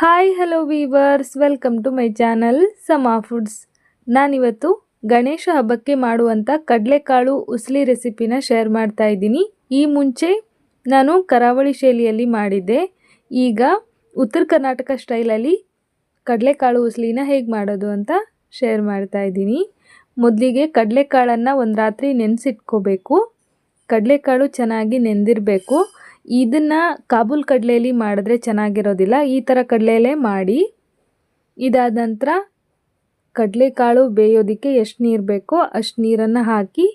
Hi hello viewers welcome to my channel Sama Foods ನಾನಿವತ್ತು ಗಣೇಶ ಹಬ್ಬಕ್ಕೆ ಮಾಡುವಂಥ ಕಡಲೆಕಾಳು ಉಸ್ಲಿ ರೆಸಿಪಿನ ಶೇರ್ ಮಾಡ್ತಾ ಇದ್ದೀನಿ. ಈ ಮುಂಚೆ ನಾನು ಕರಾವಳಿ ಶೈಲಿಯಲ್ಲಿ ಮಾಡಿದ್ದೆ. ಈಗ ಉತ್ತರ ಕರ್ನಾಟಕ ಸ್ಟೈಲಲ್ಲಿ ಕಡಲೆಕಾಳು ಉಸ್ಲಿನ ಹೇಗೆ ಮಾಡೋದು ಅಂತ ಶೇರ್ ಮಾಡ್ತಾ ಇದ್ದೀನಿ. ಮೊದಲಿಗೆ ಕಡಲೆಕಾಳನ್ನು ಒಂದು ರಾತ್ರಿ ನೆನೆಸಿಟ್ಕೋಬೇಕು. ಕಡಲೆಕಾಳು ಚೆನ್ನಾಗಿ ನೆಂದಿರಬೇಕು. ಇದನ್ನು ಕಾಬೂಲ್ ಕಡಲೆಯಲ್ಲಿ ಮಾಡಿದ್ರೆ ಚೆನ್ನಾಗಿರೋದಿಲ್ಲ. ಈ ಥರ ಕಡಲೆಯಲ್ಲೇ ಮಾಡಿ ಇದಾದ ನಂತರ ಕಡಲೆಕಾಳು ಬೇಯೋದಕ್ಕೆ ಎಷ್ಟು ನೀರು ಬೇಕೋ ಅಷ್ಟು ನೀರನ್ನು ಹಾಕಿ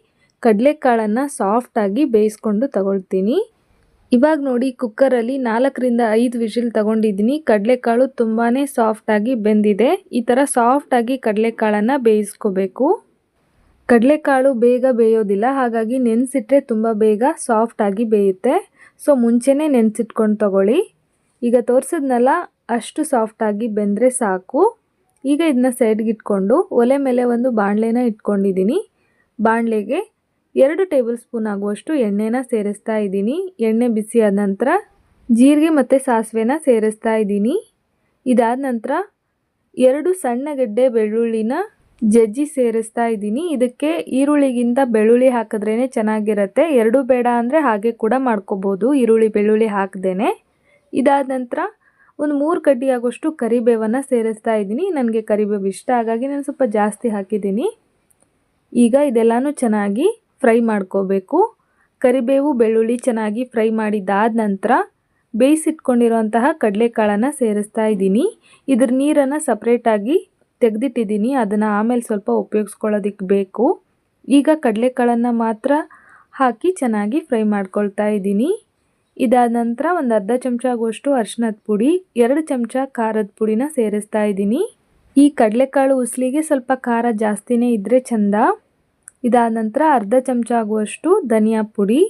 ಕಡಲೆಕಾಳನ್ನು ಸಾಫ್ಟಾಗಿ ಬೇಯಿಸ್ಕೊಂಡು ತಗೊಳ್ತೀನಿ. ಇವಾಗ ನೋಡಿ ಕುಕ್ಕರಲ್ಲಿ ನಾಲ್ಕರಿಂದ ಐದು ವಿಷಿಲ್ ತಗೊಂಡಿದ್ದೀನಿ. ಕಡಲೆಕಾಳು ತುಂಬಾ ಸಾಫ್ಟಾಗಿ ಬೆಂದಿದೆ. ಈ ಥರ ಸಾಫ್ಟಾಗಿ ಕಡಲೆಕಾಳನ್ನು ಬೇಯಿಸ್ಕೋಬೇಕು. ಕಡಲೆಕಾಳು ಬೇಗ ಬೇಯೋದಿಲ್ಲ. ಹಾಗಾಗಿ ನೆನೆಸಿಟ್ರೆ ತುಂಬ ಬೇಗ ಸಾಫ್ಟಾಗಿ ಬೇಯುತ್ತೆ. ಸೊ ಮುಂಚೆನೇ ನೆನೆಸಿಟ್ಕೊಂಡು ತಗೊಳ್ಳಿ. ಈಗ ತೋರಿಸಿದ್ನಲ್ಲ, ಅಷ್ಟು ಸಾಫ್ಟಾಗಿ ಬೆಂದರೆ ಸಾಕು. ಈಗ ಇದನ್ನ ಸೈಡ್ಗೆ ಇಟ್ಕೊಂಡು, ಒಲೆ ಮೇಲೆ ಒಂದು ಬಾಣಲೆನ ಇಟ್ಕೊಂಡಿದ್ದೀನಿ ಬಾಣಲೆಗೆ ಎರಡು ಟೇಬಲ್ ಸ್ಪೂನ್ ಆಗುವಷ್ಟು ಎಣ್ಣೆನ ಸೇರಿಸ್ತಾ ಇದ್ದೀನಿ ಎಣ್ಣೆ ಬಿಸಿ ಆದ ನಂತರ ಜೀರಿಗೆ ಮತ್ತು ಸಾಸಿವೆನ ಸೇರಿಸ್ತಾ ಇದ್ದೀನಿ ಇದಾದ ನಂತರ ಎರಡು ಸಣ್ಣ ಗೆಡ್ಡೆ ಬೆಳ್ಳುಳ್ಳಿನ ಜಜ್ಜಿ ಸೇರಿಸ್ತಾ ಇದ್ದೀನಿ. ಇದಕ್ಕೆ ಈರುಳ್ಳಿಗಿಂತ ಬೆಳ್ಳುಳ್ಳಿ ಹಾಕಿದ್ರೇ ಚೆನ್ನಾಗಿರುತ್ತೆ. ಎರಡು ಬೇಡ ಅಂದರೆ ಹಾಗೆ ಕೂಡ ಮಾಡ್ಕೋಬೋದು. ಈರುಳ್ಳಿ, ಬೆಳ್ಳುಳ್ಳಿ ಹಾಕ್ದೇನೆ. ಇದಾದ ನಂತರ ಒಂದು ಮೂರು ಕಡ್ಡಿ ಆಗೋಷ್ಟು ಕರಿಬೇವನ್ನು ಸೇರಿಸ್ತಾ ಇದ್ದೀನಿ. ನನಗೆ ಕರಿಬೇವು ಇಷ್ಟ, ಹಾಗಾಗಿ ನಾನು ಸ್ವಲ್ಪ ಜಾಸ್ತಿ ಹಾಕಿದ್ದೀನಿ. ಈಗ ಇದೆಲ್ಲನೂ ಚೆನ್ನಾಗಿ ಫ್ರೈ ಮಾಡ್ಕೋಬೇಕು. ಕರಿಬೇವು, ಬೆಳ್ಳುಳ್ಳಿ ಚೆನ್ನಾಗಿ ಫ್ರೈ ಮಾಡಿದ್ದಾದ ನಂತರ ಬೇಯಿಸಿಟ್ಕೊಂಡಿರೋಂತಹ ಕಡಲೆಕಾಳನ್ನು ಸೇರಿಸ್ತಾ ಇದ್ದೀನಿ. ಇದ್ರ ನೀರನ್ನು ಸಪ್ರೇಟಾಗಿ ತೆಗೆದಿಟ್ಟಿದ್ದೀನಿ, ಅದನ್ನು ಆಮೇಲೆ ಸ್ವಲ್ಪ ಉಪಯೋಗಿಸ್ಕೊಳ್ಳೋದಕ್ಕೆ ಬೇಕು. ಈಗ ಕಡಲೆಕಾಳನ್ನು ಮಾತ್ರ ಹಾಕಿ ಚೆನ್ನಾಗಿ ಫ್ರೈ ಮಾಡ್ಕೊಳ್ತಾ ಇದ್ದೀನಿ. ಇದಾದ ನಂತರ ಒಂದು ಅರ್ಧ ಚಮಚ ಆಗುವಷ್ಟು ಅರಿಶಿನದ ಪುಡಿ, ಎರಡು ಚಮಚ ಖಾರದ ಪುಡಿನ ಸೇರಿಸ್ತಾ ಇದ್ದೀನಿ. ಈ ಕಡಲೆಕಾಳು ಉಸ್ಲಿಗೆ ಸ್ವಲ್ಪ ಖಾರ ಜಾಸ್ತಿನೇ ಇದ್ದರೆ ಚೆಂದ. ಇದಾದ ನಂತರ ಅರ್ಧ ಚಮಚ ಆಗುವಷ್ಟು ಧನಿಯಾ ಪುಡಿ,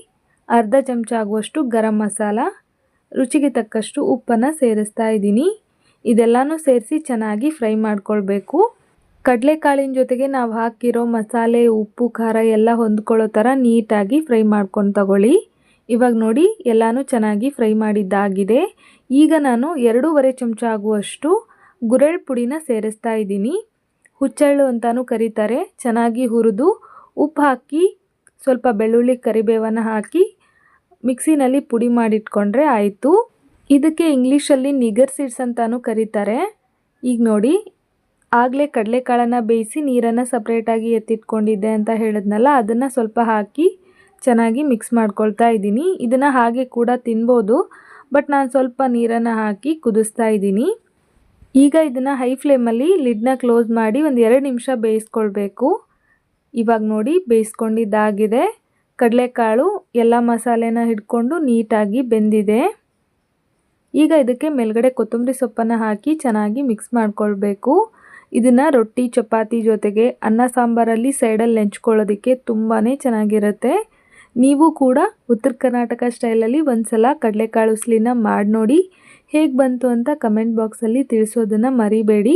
ಅರ್ಧ ಚಮಚ ಆಗುವಷ್ಟು ಗರಂ ಮಸಾಲ, ರುಚಿಗೆ ತಕ್ಕಷ್ಟು ಉಪ್ಪನ್ನು ಸೇರಿಸ್ತಾ ಇದ್ದೀನಿ. ಇದೆಲ್ಲನೂ ಸೇರಿಸಿ ಚೆನ್ನಾಗಿ ಫ್ರೈ ಮಾಡ್ಕೊಳ್ಬೇಕು. ಕಡಲೆಕಾಳಿನ ಜೊತೆಗೆ ನಾವು ಹಾಕಿರೋ ಮಸಾಲೆ, ಉಪ್ಪು, ಖಾರ ಎಲ್ಲ ಹೊಂದ್ಕೊಳ್ಳೋ ಥರ ನೀಟಾಗಿ ಫ್ರೈ ಮಾಡ್ಕೊಂಡು ತಗೊಳ್ಳಿ. ಇವಾಗ ನೋಡಿ ಎಲ್ಲನೂ ಚೆನ್ನಾಗಿ ಫ್ರೈ ಮಾಡಿದ್ದಾಗಿದೆ. ಈಗ ನಾನು ಎರಡೂವರೆ ಚಮಚ ಆಗುವಷ್ಟು ಗುರೆಳ್ ಪುಡಿನ ಸೇರಿಸ್ತಾ ಇದ್ದೀನಿ. ಹುಚ್ಚಳ್ಳು ಅಂತಲೂ ಕರೀತಾರೆ. ಚೆನ್ನಾಗಿ ಹುರಿದು ಉಪ್ಪು ಹಾಕಿ, ಸ್ವಲ್ಪ ಬೆಳ್ಳುಳ್ಳಿ ಕರಿಬೇವನ್ನು ಹಾಕಿ ಮಿಕ್ಸಿನಲ್ಲಿ ಪುಡಿ ಮಾಡಿಟ್ಕೊಂಡ್ರೆ ಆಯಿತು. ಇದಕ್ಕೆ ಇಂಗ್ಲೀಷಲ್ಲಿ ನಿಗರ್ ಸೀಡ್ಸ್ ಅಂತಾನು ಕರೀತಾರೆ. ಈಗ ನೋಡಿ, ಆಗಲೇ ಕಡಲೆಕಾಳನ್ನು ಬೇಯಿಸಿ ನೀರನ್ನು ಸಪ್ರೇಟಾಗಿ ಎತ್ತಿಟ್ಕೊಂಡಿದ್ದೆ ಅಂತ ಹೇಳಿದ್ನಲ್ಲ, ಅದನ್ನು ಸ್ವಲ್ಪ ಹಾಕಿ ಚೆನ್ನಾಗಿ ಮಿಕ್ಸ್ ಮಾಡ್ಕೊಳ್ತಾ ಇದ್ದೀನಿ. ಇದನ್ನು ಹಾಗೆ ಕೂಡ ತಿನ್ಬೋದು, ಬಟ್ ನಾನು ಸ್ವಲ್ಪ ನೀರನ್ನು ಹಾಕಿ ಕುದಿಸ್ತಾ ಇದ್ದೀನಿ. ಈಗ ಇದನ್ನು ಹೈ ಫ್ಲೇಮಲ್ಲಿ ಲಿಡ್ನ ಕ್ಲೋಸ್ ಮಾಡಿ ಒಂದು ಎರಡು ನಿಮಿಷ ಬೇಯಿಸ್ಕೊಳ್ಬೇಕು. ಇವಾಗ ನೋಡಿ, ಬೇಯಿಸ್ಕೊಂಡಿದ್ದಾಗಿದೆ. ಕಡಲೆಕಾಳು, ಎಲ್ಲ ಮಸಾಲೆನ ಹಿಡ್ಕೊಂಡು ನೀಟಾಗಿ ಬೆಂದಿದೆ. ಈಗ ಇದಕ್ಕೆ ಮೇಲ್ಗಡೆ ಕೊತ್ತಂಬರಿ ಸೊಪ್ಪನ್ನು ಹಾಕಿ ಚೆನ್ನಾಗಿ ಮಿಕ್ಸ್ ಮಾಡ್ಕೊಳ್ಬೇಕು. ಇದನ್ನು ರೊಟ್ಟಿ, ಚಪಾತಿ ಜೊತೆಗೆ ಅನ್ನ ಸಾಂಬಾರಲ್ಲಿ ಸೈಡಲ್ಲಿ ನೆಂಚ್ಕೊಳ್ಳೋದಕ್ಕೆ ತುಂಬಾ ಚೆನ್ನಾಗಿರುತ್ತೆ. ನೀವು ಕೂಡ ಉತ್ತರ ಕರ್ನಾಟಕ ಸ್ಟೈಲಲ್ಲಿ ಒಂದು ಸಲ ಕಡಲೆಕಾಳು ಉಸ್ಲಿನ ಮಾಡಿ ನೋಡಿ ಹೇಗೆ ಬಂತು ಅಂತ ಕಮೆಂಟ್ ಬಾಕ್ಸಲ್ಲಿ ತಿಳಿಸೋದನ್ನು ಮರಿಬೇಡಿ.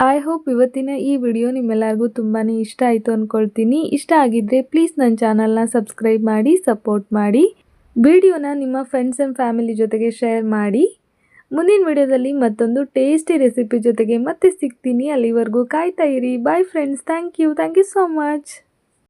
ಐ ಹೋಪ್ ಇವತ್ತಿನ ಈ ವಿಡಿಯೋ ನಿಮ್ಮೆಲ್ಲರಿಗೂ ತುಂಬಾ ಇಷ್ಟ ಆಯಿತು ಅಂದ್ಕೊಳ್ತೀನಿ ಇಷ್ಟ ಆಗಿದ್ದರೆ ಪ್ಲೀಸ್ ನನ್ನ ಚಾನಲ್ನ ಸಬ್ಸ್ಕ್ರೈಬ್ ಮಾಡಿ ಸಪೋರ್ಟ್ ಮಾಡಿ. ವಿಡಿಯೋನ ನಿಮ್ಮ ಫ್ರೆಂಡ್ಸ್ ಆ್ಯಂಡ್ ಫ್ಯಾಮಿಲಿ ಜೊತೆಗೆ ಶೇರ್ ಮಾಡಿ. ಮುಂದಿನ ವಿಡಿಯೋದಲ್ಲಿ ಮತ್ತೊಂದು ಟೇಸ್ಟಿ ರೆಸಿಪಿ ಜೊತೆಗೆ ಮತ್ತೆ ಸಿಗ್ತೀನಿ. ಅಲ್ಲಿವರೆಗೂ ಕಾಯ್ತಾ ಇರಿ. Bye friends thank you thank you so much